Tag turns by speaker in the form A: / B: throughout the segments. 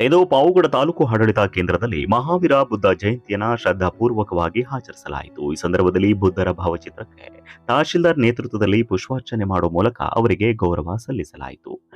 A: ಇದು ಪಾವುಗಡ ತಾಲೂಕು ಆಡಳಿತ ಕೇಂದ್ರದಲ್ಲಿ ಮಹಾವೀರ ಬುದ್ಧ ಜಯಂತಿಯನ್ನ ಶ್ರದ್ಧಾಪೂರ್ವಕವಾಗಿ ಆಚರಿಸಲಾಯಿತು. ಈ ಸಂದರ್ಭದಲ್ಲಿ ಬುದ್ಧರ ಭಾವಚಿತ್ರಕ್ಕೆ ತಹಶೀಲ್ದಾರ್ ನೇತೃತ್ವದಲ್ಲಿ ಪುಷ್ಪಾರ್ಚನೆ ಮಾಡುವ ಮೂಲಕ ಅವರಿಗೆ ಗೌರವ ಸಲ್ಲಿಸಲಾಯಿತು.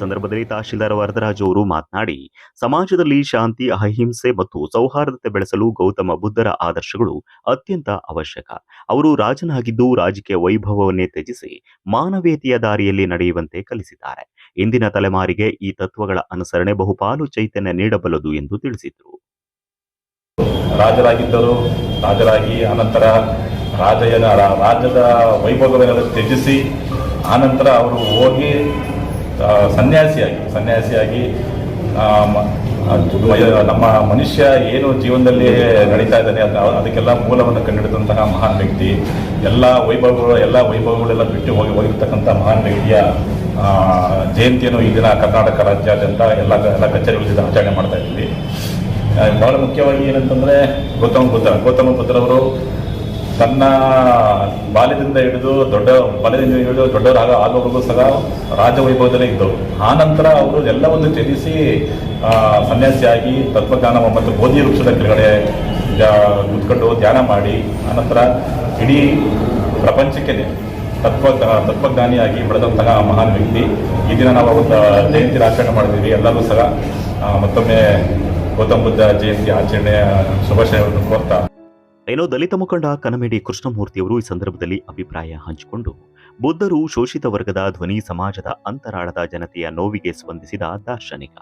A: ಸಂದರ್ಭದಲ್ಲಿ ತಹಶೀಲ್ದಾರ್ ವರದರಾಜು ಅವರು ಮಾತನಾಡಿ, ಸಮಾಜದಲ್ಲಿ ಶಾಂತಿ, ಅಹಿಂಸೆ ಮತ್ತು ಸೌಹಾರ್ದತೆ ಬೆಳೆಸಲು ಗೌತಮ ಬುದ್ಧರ ಆದರ್ಶಗಳು ಅತ್ಯಂತ ಅವಶ್ಯಕ. ಅವರು ರಾಜನಾಗಿದ್ದು ರಾಜಕೀಯ ವೈಭವವನ್ನೇ ತ್ಯಜಿಸಿ ಮಾನವೀಯತೆಯ ದಾರಿಯಲ್ಲಿ ನಡೆಯುವಂತೆ ಕಲಿಸಿದ್ದಾರೆ. ಇಂದಿನ ತಲೆಮಾರಿಗೆ ಈ ತತ್ವಗಳ ಅನುಸರಣೆ ಬಹುಪಾಲು ಚೈತನ್ಯ ನೀಡಬಲ್ಲದು ಎಂದು ತಿಳಿಸಿದರು.
B: ರಾಜರಾಗಿದ್ದರು. ರಾಜರಾಗಿ ಅನಂತರ ರಾಜಯನ ರಾಜ್ಯದ ವೈಭವಗಳನ್ನು ತ್ಯಜಿಸಿ ಆನಂತರ ಅವರು ಹೋಗಿ ಸನ್ಯಾಸಿಯಾಗಿ ಸನ್ಯಾಸಿಯಾಗಿ ನಮ್ಮ ಮನುಷ್ಯ ಏನು ಜೀವನದಲ್ಲಿ ನಡೀತಾ ಇದ್ದಾನೆ, ಅದ್- ಅದಕ್ಕೆಲ್ಲ ಮೂಲವನ್ನು ಕಂಡುಹಿಡಿದಂತಹ ಮಹಾನ್ ವ್ಯಕ್ತಿ. ಎಲ್ಲ ವೈಭವಗಳು, ಎಲ್ಲ ವೈಭವಗಳೆಲ್ಲ ಬಿಟ್ಟು ಹೋಗಿ, ಹೋಗಿರ್ತಕ್ಕಂಥ ಮಹಾನ್ ವ್ಯಕ್ತಿಯ ಜಯಂತಿಯನ್ನು ಈ ದಿನ ಕರ್ನಾಟಕ ರಾಜ್ಯಾದ್ಯಂತ ಎಲ್ಲ ಎಲ್ಲ ಕಚೇರಿಗಳಿಂದ ಆಚರಣೆ ಮಾಡ್ತಾ ಇದ್ದೀವಿ. ಬಹಳ ಮುಖ್ಯವಾಗಿ ಏನಂತಂದ್ರೆ, ಗೌತಮ ಬುದ್ಧ, ಗೌತಮ ಬುದ್ಧರವರು ತನ್ನ ಬಾಲ್ಯದಿಂದ ಹಿಡಿದು ದೊಡ್ಡ ಬಾಲ್ಯದಿಂದ ಹಿಡಿದು ದೊಡ್ಡವರಾಗ ಆಗೋವರೆಗೂ ಸಹ ರಾಜವೈಭವದಲ್ಲೇ ಇದ್ದವು ನಂತರ ಅವರು ಎಲ್ಲವನ್ನು ತ್ಯಜಿಸಿ ಸನ್ಯಾಸಿಯಾಗಿ ತತ್ವಜ್ಞಾನ ಮತ್ತು ಬೋಧಿ ವೃಕ್ಷದ ಕೆಳಗಡೆ ಕೂತ್ಕೊಂಡು ಧ್ಯಾನ ಮಾಡಿ ಆನಂತರ ಇಡೀ ಪ್ರಪಂಚಕ್ಕೆ ತತ್ವ, ತತ್ವಜ್ಞಾನಿಯಾಗಿ ಬೆಳೆದಂತಹ ಮಹಾನ್ ವ್ಯಕ್ತಿ. ಈ ದಿನ ನಾವು ಅವತ್ತು ಜಯಂತಿ ಆಚರಣೆ ಮಾಡಿದ್ದೀವಿ. ಎಲ್ಲರೂ ಸಹ ಮತ್ತೊಮ್ಮೆ ಗೌತಮ ಬುದ್ಧ ಜಯಂತಿ ಆಚರಣೆಯ ಶುಭಾಶಯವನ್ನು ಕೋರ್ತಾ
A: ಏನೋ ದಲಿತ ಮುಖಂಡ ಕನಮೇಡಿ ಕೃಷ್ಣಮೂರ್ತಿಯವರು ಈ ಸಂದರ್ಭದಲ್ಲಿ ಅಭಿಪ್ರಾಯ ಹಂಚಿಕೊಂಡು, ಬುದ್ಧರು ಶೋಷಿತ ವರ್ಗದ ಧ್ವನಿ ಸಮಾಜದ ಅಂತರಾಳದ ಜನತೆಯ ನೋವಿಗೆ ಸ್ಪಂದಿಸಿದ ದಾರ್ಶನಿಕ.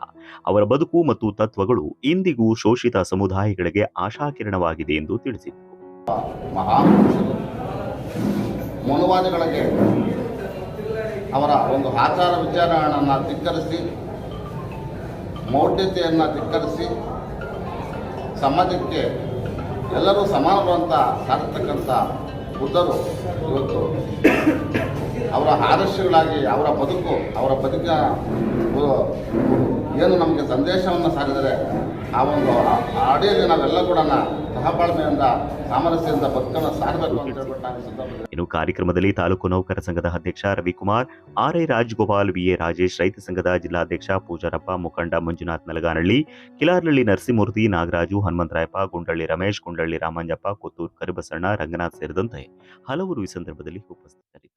A: ಅವರ ಬದುಕು ಮತ್ತು ತತ್ವಗಳು ಇಂದಿಗೂ ಶೋಷಿತ ಸಮುದಾಯಗಳಿಗೆ ಆಶಾಕಿರಣವಾಗಿದೆ ಎಂದು ತಿಳಿಸಿದರು.
C: ಅವರ ಒಂದು ಆಚಾರ ವಿಚಾರಗಳನ್ನು ಧಿಕ್ಕರಿಸಿ, ಮೌಢ್ಯತೆಯನ್ನು ಧಿಕ್ಕರಿಸಿ, ಸಮಾಜಕ್ಕೆ ಎಲ್ಲರೂ ಸಮಾನರು ಅಂತ ಸಾರತಕ್ಕಂಥ ಬುದ್ಧರು ಇವತ್ತು ಅವರ ಆದರ್ಶಗಳಾಗಿ, ಅವರ ಬದುಕು, ಅವರ ಬದುಕಿನ ಏನು ನಮಗೆ ಸಂದೇಶವನ್ನು ಸಾರಿದರೆ ಆ ಒಂದು ಆಡಿಯಲ್ಲಿ ನಾವೆಲ್ಲ ಕೂಡ
A: ಇನ್ನು ಕಾರ್ಯಕ್ರಮದಲ್ಲಿ ತಾಲೂಕು ನೌಕರ ಸಂಘದ ಅಧ್ಯಕ್ಷ ರವಿಕುಮಾರ್, ಆರ್ಐ ರಾಜ್ಗೋಪಾಲ್ ಬಿಎ ರಾಜೇಶ್ ರೈತ ಸಂಘದ ಜಿಲ್ಲಾಧ್ಯಕ್ಷ ಪೂಜಾರಪ್ಪ, ಮುಖಂಡ ಮಂಜುನಾಥ್ ನಲಗಾನಳ್ಳಿ, ಕಿಲಾರ್ನಳ್ಳಿ ನರಸಿಂಹಮೂರ್ತಿ, ನಾಗರಾಜು, ಹನುಮಂತರಾಯಪ್ಪ, ಗುಂಡಳ್ಳಿ ರಮೇಶ್, ಗುಂಡಳ್ಳಿ ರಾಮಂಜಪ್ಪ, ಕೊತ್ತೂರು ಕರಿಬಸಣ್ಣ, ರಂಗನಾಥ್ ಸೇರಿದಂತೆ ಹಲವರು ಈ ಸಂದರ್ಭದಲ್ಲಿ ಉಪಸ್ಥಿತರಿದ್ದರು.